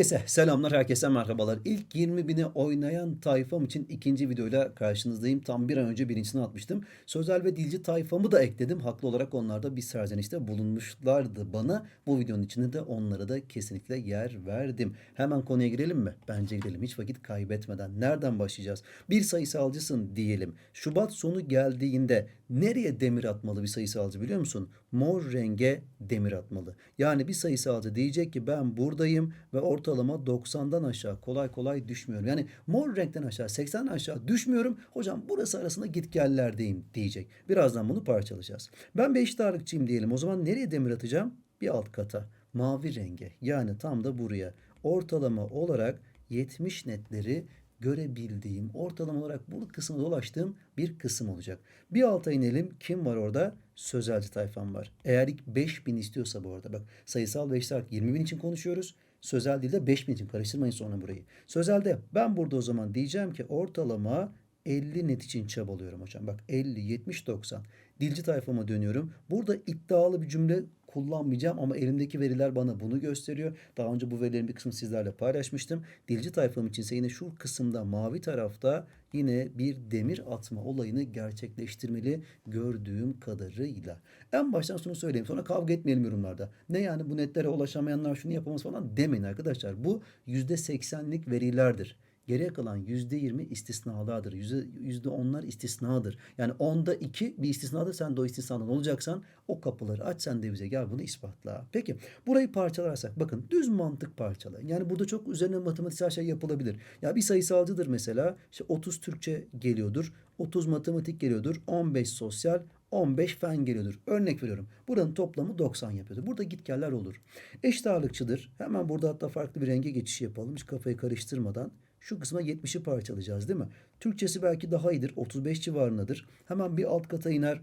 Herkese selamlar, herkese merhabalar. İlk 20 bini oynayan tayfam için ikinci videoyla karşınızdayım. Tam bir an önce birincisini atmıştım. Sözel ve dilci tayfamı da ekledim. Haklı olarak onlar da bir serzenişte bulunmuşlardı bana. Bu videonun içinde de onlara da kesinlikle yer verdim. Hemen konuya girelim mi? Bence girelim. Hiç vakit kaybetmeden. Nereden başlayacağız? Bir sayısalcısın diyelim. Şubat sonu geldiğinde nereye demir atmalı bir sayısalcı biliyor musun? Mor renge demir atmalı. Yani bir sayısalcı diyecek ki ben buradayım ve ortalama 90'dan aşağı kolay kolay düşmüyorum. Yani mor renkten aşağı 80'den aşağı düşmüyorum. Hocam burası arasında git gellerdeyim diyecek. Birazdan bunu parçalayacağız. Ben 5 ağırlıkçıyım diyelim. O zaman nereye demir atacağım? Bir alt kata. Mavi renge. Yani tam da buraya. Ortalama olarak 70 netleri görebildiğim, ortalama olarak bu kısmı dolaştığım bir kısım olacak. Bir alta inelim. Kim var orada? Sözelci tayfam var. Eğer ilk 5000 istiyorsa bu arada. Bak sayısal 5 saat 20 bin için konuşuyoruz. Sözel dilde 5000 için karıştırmayın sonra burayı. Sözelde ben burada o zaman diyeceğim ki ortalama 50 net için çabalıyorum hocam. Bak 50, 70, 90. Dilci tayfama dönüyorum. Burada iddialı bir cümle kullanmayacağım ama elimdeki veriler bana bunu gösteriyor. Daha önce bu verilerin bir kısmını sizlerle paylaşmıştım. Dilci tayfam içinse yine şu kısımda mavi tarafta yine bir demir atma olayını gerçekleştirmeli gördüğüm kadarıyla. En baştan şunu söyleyeyim sonra kavga etmeyelim yorumlarda. Ne yani bu netlere ulaşamayanlar şunu yapamaz falan demeyin arkadaşlar. Bu %80'lik verilerdir. Geriye kalan yüzde yirmi istisnalardır. Yüzde, onlar istisnadır. Yani onda iki bir istisnadır. Sen de o istisnadan olacaksan o kapıları aç sen de bize gel bunu ispatla. Peki burayı parçalarsak bakın düz mantık parçalayın. Yani burada çok üzerine matematiksel şey yapılabilir. Ya bir sayısalcıdır mesela işte 30 Türkçe geliyordur. 30 matematik geliyordur. 15 sosyal, 15 fen geliyordur. Örnek veriyorum. Buranın toplamı 90 yapıyordur. Burada gitgeller olur. Eşit ağırlıkçıdır. Hemen burada hatta farklı bir renge geçiş yapalım. Hiç kafayı karıştırmadan. Şu kısma 70'i parçalayacağız değil mi? Türkçesi belki daha iyidir. 35 civarındadır. Hemen bir alt kata iner.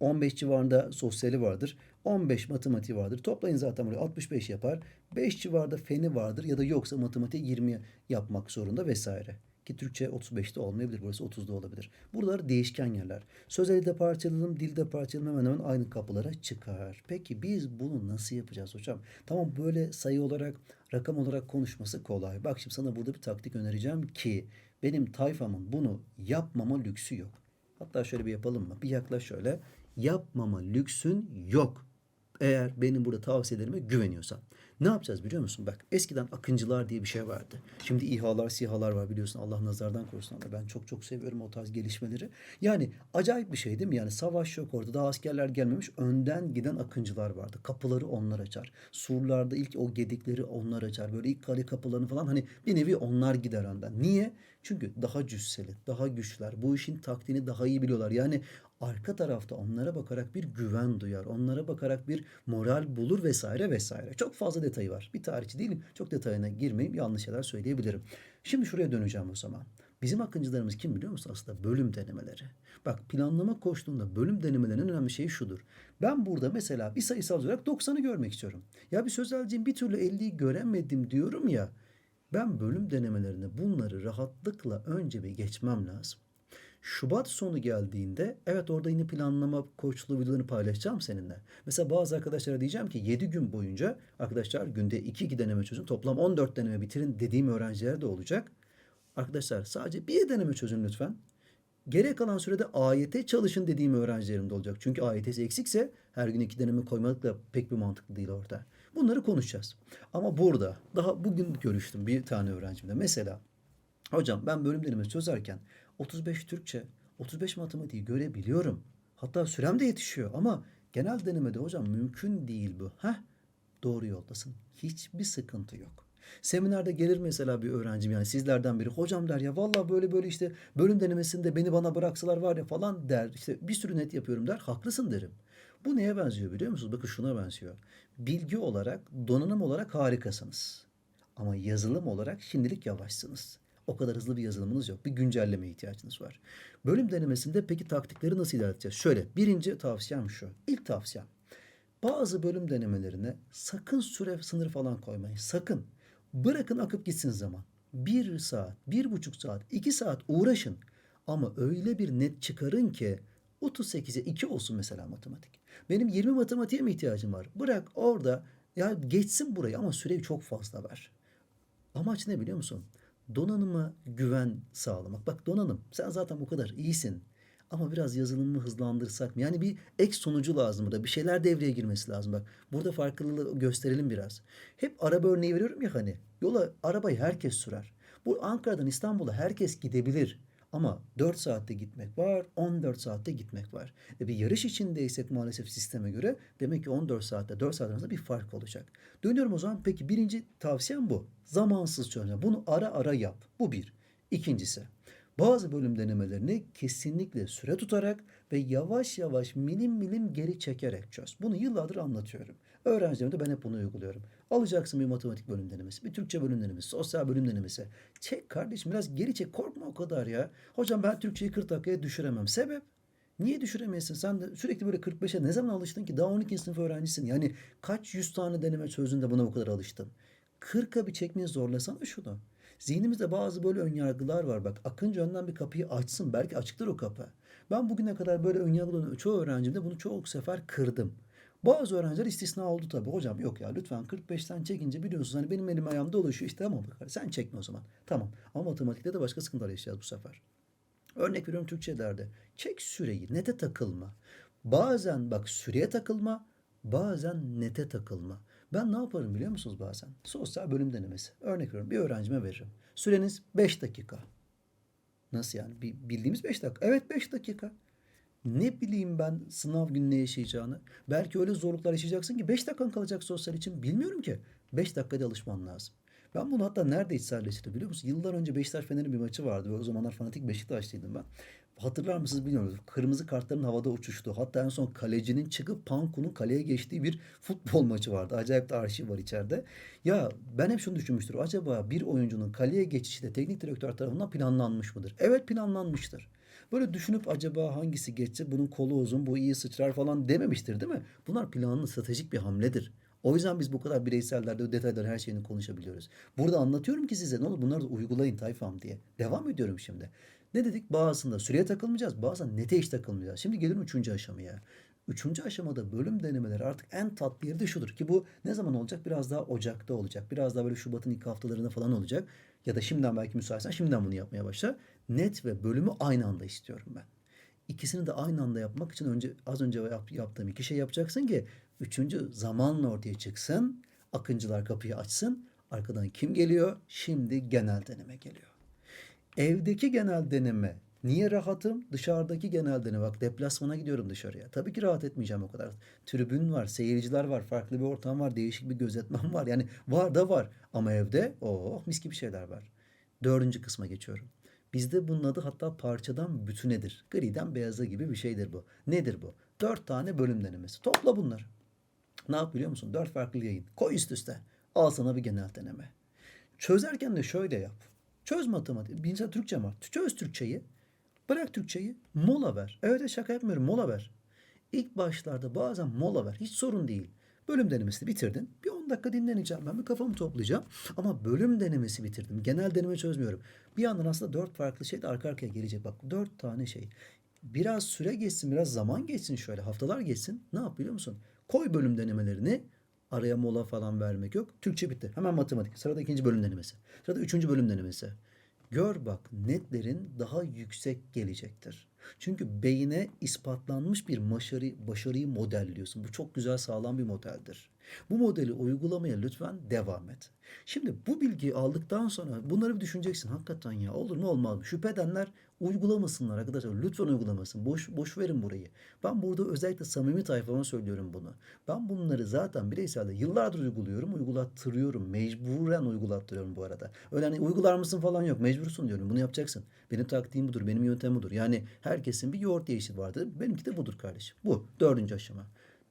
15 civarında sosyali vardır. 15 matematiği vardır. Toplayın zaten buraya 65 yapar. 5 civarında feni vardır ya da yoksa matematiği 20 yapmak zorunda vesaire. Ki Türkçe 35'te olmayabilir. Burası 30'da olabilir. Buralar değişken yerler. Sözeli de parçaladım, dilde parçaladım hemen hemen aynı kapılara çıkar. Peki biz bunu nasıl yapacağız hocam? Tamam böyle sayı olarak, rakam olarak konuşması kolay. Bak şimdi sana burada bir taktik önereceğim ki benim tayfamın bunu yapmama lüksü yok. Hatta şöyle bir yapalım mı? Bir yaklaş şöyle. Yapmama lüksün yok. Eğer benim burada tavsiyelerime güveniyorsan. Ne yapacağız biliyor musun? Bak eskiden akıncılar diye bir şey vardı. Şimdi İHA'lar, SİHA'lar var biliyorsun. Allah nazardan korusun ama ben çok çok seviyorum o tarz gelişmeleri. Yani acayip bir şey değil mi? Yani savaş yok orada. Daha askerler gelmemiş. Önden giden akıncılar vardı. Kapıları onlar açar. Surlarda ilk o gedikleri onlar açar. Böyle ilk kale kapılarını falan hani bir nevi onlar gider önden. Niye? Çünkü daha cüsseli, daha güçler. Bu işin taktiğini daha iyi biliyorlar. Yani arka tarafta onlara bakarak bir güven duyar. Onlara bakarak bir moral bulur vesaire vesaire. Çok fazla detayı var. Bir tarihçi değilim. Çok detayına girmeyeyim. Yanlış şeyler söyleyebilirim. Şimdi şuraya döneceğim o zaman. Bizim akıncılarımız kim biliyor musun? Aslında bölüm denemeleri. Bak planlama koştuğunda bölüm denemelerinin önemli şeyi şudur. Ben burada mesela bir sayısal olarak 90'ı görmek istiyorum. Ya bir sözelciğim bir türlü 50'yi göremedim diyorum ya. Ben bölüm denemelerine bunları rahatlıkla önce bir geçmem lazım. Şubat sonu geldiğinde evet orada yine planlama koçluğu videolarını paylaşacağım seninle. Mesela bazı arkadaşlara diyeceğim ki 7 gün boyunca arkadaşlar günde 2 2 deneme çözün toplam 14 deneme bitirin dediğim öğrenciler de olacak. Arkadaşlar sadece bir deneme çözün lütfen. Geriye kalan sürede AYT çalışın dediğim öğrencilerim de olacak. Çünkü AYT'si eksikse her gün iki deneme koymak da pek bir mantıklı değil orada. Bunları konuşacağız. Ama burada daha bugün görüştüm bir tane öğrencimle. Mesela hocam ben bölüm denemesi çözerken 35 Türkçe, 35 matematiği görebiliyorum. Hatta sürem de yetişiyor ama genel denemede hocam mümkün değil bu. Heh doğru yoldasın. Hiçbir sıkıntı yok. Seminerde gelir mesela bir öğrencim yani sizlerden biri hocam der ya vallahi böyle böyle işte bölüm denemesinde beni bana bıraksalar var ya falan der. İşte bir sürü net yapıyorum der. Haklısın derim. Bu neye benziyor biliyor musunuz? Bakın şuna benziyor. Bilgi olarak, donanım olarak harikasınız. Ama yazılım olarak şimdilik yavaşsınız. O kadar hızlı bir yazılımınız yok. Bir güncelleme ihtiyacınız var. Bölüm denemesinde peki taktikleri nasıl ilerleteceğiz? Şöyle birinci tavsiyem şu. İlk tavsiyem. Bazı bölüm denemelerine sakın süre sınırı falan koymayın. Sakın. Bırakın akıp gitsin zaman. Bir saat, bir buçuk saat, iki saat uğraşın. Ama öyle bir net çıkarın ki 38'e 2 olsun mesela matematik. Benim 20 matematiğe mi ihtiyacım var? Bırak orada ya geçsin burayı ama süreyi çok fazla ver. Amaç ne biliyor musun? Donanıma güven sağlamak. Bak donanım sen zaten bu kadar iyisin. Ama biraz yazılımı hızlandırsak mı? Yani bir ek sonucu lazım burada. Bir şeyler devreye girmesi lazım. Bak burada farklılığı gösterelim biraz. Hep araba örneği veriyorum ya hani. Yola arabayı herkes sürer. Bu Ankara'dan İstanbul'a herkes gidebilir. Ama 4 saatte gitmek var, 14 saatte gitmek var. E bir yarış içindeysek maalesef sisteme göre demek ki 14 saatte 4 saat arasında bir fark olacak. Dönüyorum o zaman peki birinci tavsiyem bu. Zamansız çözme. Bunu ara ara yap. Bu bir. İkincisi bazı bölüm denemelerini kesinlikle süre tutarak ve yavaş yavaş milim milim geri çekerek çöz. Bunu yıllardır anlatıyorum. Öğrencilerime de ben hep bunu uyguluyorum. Alacaksın bir matematik bölüm denemesi, bir Türkçe bölüm denemesi, sosyal bölüm denemesi. Çek kardeşim biraz geri çek korkma o kadar ya. Hocam ben Türkçeyi 40 dakikaya düşüremem. Sebep? Niye düşüremiyorsun? Sen de sürekli böyle 45'e ne zaman alıştın ki? Daha 12. sınıf öğrencisin. Yani kaç yüz tane deneme çözdün de buna bu kadar alıştın? 40'a bir çekmeye zorlasana şunu. Zihnimizde bazı böyle önyargılar var. Bak Akıncı önden bir kapıyı açsın. Belki açıktır o kapı. Ben bugüne kadar böyle önyargılı çoğu öğrencimde bunu çok sefer kırdım. Bazı öğrenciler istisna oldu tabii. Hocam yok ya lütfen 45'ten çekince biliyorsunuz hani benim elim ayağım dolaşıyor. İşte tamam sen çekme o zaman. Tamam. Ama matematikte de başka sıkıntılar yaşayacağız bu sefer. Örnek veriyorum Türkçe derdi. Çek süreyi. Nete takılma. Bazen bak süreye takılma. Bazen nete takılma. Ben ne yaparım biliyor musunuz bazen? Sosyal bölüm denemesi. Örnek veriyorum bir öğrencime veririm. Süreniz 5 dakika. Nasıl yani? Bildiğimiz 5 dakika. Evet 5 dakika. Ne bileyim ben sınav günü ne yaşayacağını. Belki öyle zorluklar yaşayacaksın ki 5 dakikan kalacak sosyal için. Bilmiyorum ki. 5 dakikada alışman lazım. Ben bunu hatta nerede içselleştirdim biliyor musun? Yıllar önce Beşiktaş Fener'in bir maçı vardı. Ve o zamanlar fanatik Beşiktaşlıydım ben. Hatırlar mısınız bilmiyorum. Kırmızı kartların havada uçuştu. Hatta en son kalecinin çıkıp Panku'nun kaleye geçtiği bir futbol maçı vardı. Acayip de arşiv var içeride. Ya ben hep şunu düşünmüştür. Acaba bir oyuncunun kaleye geçişi de teknik direktör tarafından planlanmış mıdır? Evet planlanmıştır. Böyle düşünüp acaba hangisi geçse bunun kolu uzun bu iyi sıçrar falan dememiştir değil mi? Bunlar planlı stratejik bir hamledir. O yüzden biz bu kadar bireysellerde detaylar her şeyini konuşabiliyoruz. Burada anlatıyorum ki size ne olur bunları da uygulayın tayfam diye. Devam ediyorum şimdi. Ne dedik? Bazısında süreye takılmayacağız. Bazen nete hiç takılmayacağız. Şimdi gelelim üçüncü aşamaya. Üçüncü aşamada bölüm denemeleri artık en tatlı yeri de şudur ki bu ne zaman olacak? Biraz daha Ocak'ta olacak. Biraz daha böyle Şubat'ın ilk haftalarında falan olacak. Ya da şimdiden belki müsaitsen şimdiden bunu yapmaya başla. Net ve bölümü aynı anda istiyorum ben. İkisini de aynı anda yapmak için önce az önce yap, yaptığım iki şey yapacaksın ki üçüncü zamanla ortaya çıksın. Akıncılar kapıyı açsın. Arkadan kim geliyor? Şimdi genel deneme geliyor. Evdeki genel deneme niye rahatım? Dışarıdaki genel deneme bak deplasmana gidiyorum dışarıya. Tabii ki rahat etmeyeceğim o kadar. Tribün var, seyirciler var, farklı bir ortam var, değişik bir gözetmen var. Yani var da var ama evde oh mis gibi şeyler var. Dördüncü kısma geçiyorum. Bizde bunun adı hatta parçadan bütünedir. Griden beyaza gibi bir şeydir bu. Nedir bu? Dört tane bölüm denemesi. Topla bunları. Ne yap biliyor musun? Dört farklı yayın. Koy üst üste. Al sana bir genel deneme. Çözerken de şöyle yap. Çöz matematik. Bir Türkçe var. Çöz Türkçeyi. Bırak Türkçeyi. Mola ver. Evet şaka yapmıyorum. Mola ver. İlk başlarda bazen mola ver. Hiç sorun değil. Bölüm denemesini bitirdin. Bir 10 dakika dinleneceğim. Ben bir kafamı toplayacağım. Ama bölüm denemesi bitirdim. Genel deneme çözmüyorum. Bir yandan aslında dört farklı şey de arka arkaya gelecek. Bak dört tane şey. Biraz süre geçsin, biraz zaman geçsin şöyle. Haftalar geçsin. Ne yap biliyor musun? Koy bölüm denemelerini. Araya mola falan vermek yok. Türkçe bitti. Hemen matematik. Sırada ikinci bölüm denemesi. Sırada üçüncü bölüm denemesi. Gör bak netlerin daha yüksek gelecektir. Çünkü beyine ispatlanmış bir başarı, başarıyı modelliyorsun. Bu çok güzel sağlam bir modeldir. Bu modeli uygulamaya lütfen devam et. Şimdi bu bilgiyi aldıktan sonra bunları bir düşüneceksin. Hakikaten ya olur mu olmaz mı? Şüphe edenler uygulamasınlar arkadaşlar. Lütfen uygulamasın. Boş, boş verin burayı. Ben burada özellikle samimi tayfama söylüyorum bunu. Ben bunları zaten bireyselde yıllardır uyguluyorum. Uygulattırıyorum. Mecburen uygulattırıyorum bu arada. Öyle hani uygular mısın falan yok. Mecbursun diyorum. Bunu yapacaksın. Benim taktiğim budur. Benim yöntemim budur. Yani herkesin bir yoğurt yiyişi vardır. Benimki de budur kardeşim. Bu. Dördüncü aşama.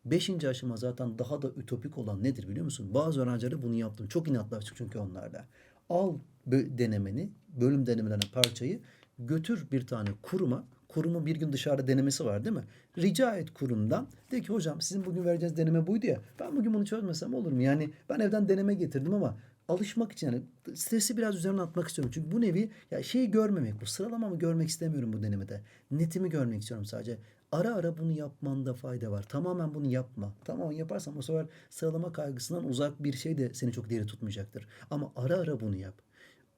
Beşinci aşama zaten daha da ütopik olan nedir biliyor musun? Bazı öğrencilere bunu yaptım. Çok inatlaştık çünkü onlarla. Al denemeni, bölüm denemelerine parçayı götür bir tane kuruma. Kurumun bir gün dışarıda denemesi var değil mi? Rica et kurumdan. De ki hocam sizin bugün vereceğiniz deneme buydu ya. Ben bugün bunu çözmesem olur mu? Yani ben evden deneme getirdim ama alışmak için yani stresi biraz üzerine atmak istiyorum. Çünkü bu nevi ya şeyi görmemek bu sıralamamı görmek istemiyorum bu denemede. Netimi görmek istiyorum sadece. Ara ara bunu yapmanda fayda var. Tamamen bunu yapma. Tamamen yaparsan bu sefer sıralama kaygısından uzak bir şey de seni çok diri tutmayacaktır. Ama ara ara bunu yap.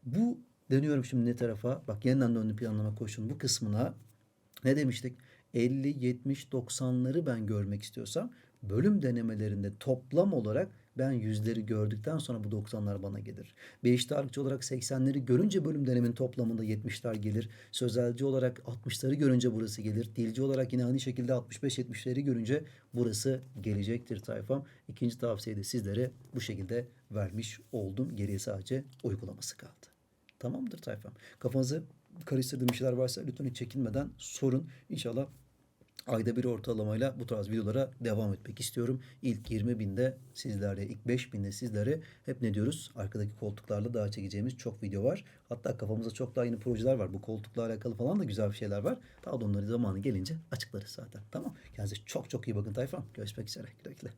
Bu dönüyorum şimdi ne tarafa? Bak yeniden döndüm planlama koşun bu kısmına. Ne demiştik? 50, 70, 90'ları ben görmek istiyorsam bölüm denemelerinde toplam olarak ben yüzleri gördükten sonra bu 90'lar bana gelir. Beş tarihçi olarak 80'leri görünce bölüm denemin toplamında 70'ler gelir. Sözelci olarak 60'ları görünce burası gelir. Dilci olarak yine aynı şekilde 65-70'leri görünce burası gelecektir tayfam. İkinci tavsiyeyi de sizlere bu şekilde vermiş oldum. Geriye sadece uygulaması kaldı. Tamamdır tayfam. Kafanızı karıştırdığım bir şeyler varsa lütfen hiç çekinmeden sorun. İnşallah ayda bir ortalamayla bu tarz videolara devam etmek istiyorum. İlk 20 binde sizlere, ilk 5 binde sizlere hep ne diyoruz? Arkadaki koltuklarla daha çekeceğimiz çok video var. Hatta kafamızda çok daha yeni projeler var. Bu koltukla alakalı falan da güzel bir şeyler var. Daha da onları zamanı gelince açıklarız zaten. Tamam. Kendinize çok çok iyi bakın tayfam. Görüşmek üzere. Güle güle.